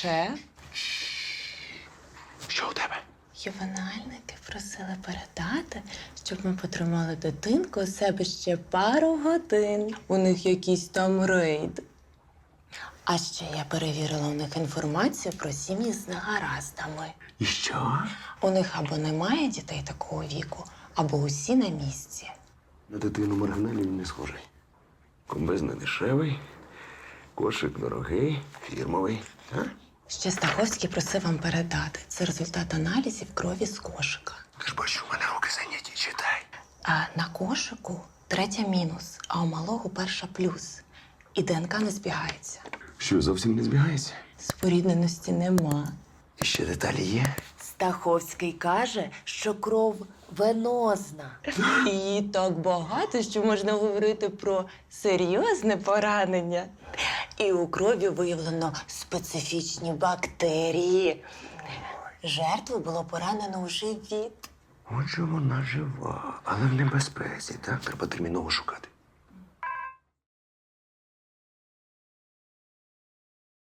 Шеф, Що у тебе? ювенальники просили передати, щоб ми потримали дитинку у себе ще пару годин. У них якийсь там рейд. А ще я перевірила у них інформацію про сім'ї з негараздами. І що? У них або немає дітей такого віку, або усі на місці. На дитину маргиналів не схожий. Комбез не дешевий, кошик дорогий, фірмовий. А? Ще Стаховський просив вам передати. Це результат аналізів крові з кошика. Ти ж бачу, у мене руки зайняті, читай. А на кошику третя мінус, а у малого перша плюс. І ДНК не збігається. Що, зовсім не збігається? Спорідненості нема. І ще деталі є? Стаховський каже, що кров венозна. І так багато, що можна говорити про серйозне поранення. І у крові виявлено специфічні бактерії. Жертву було поранено у живіт. Отже, вона жива, але в небезпеці, так? Треба терміново шукати.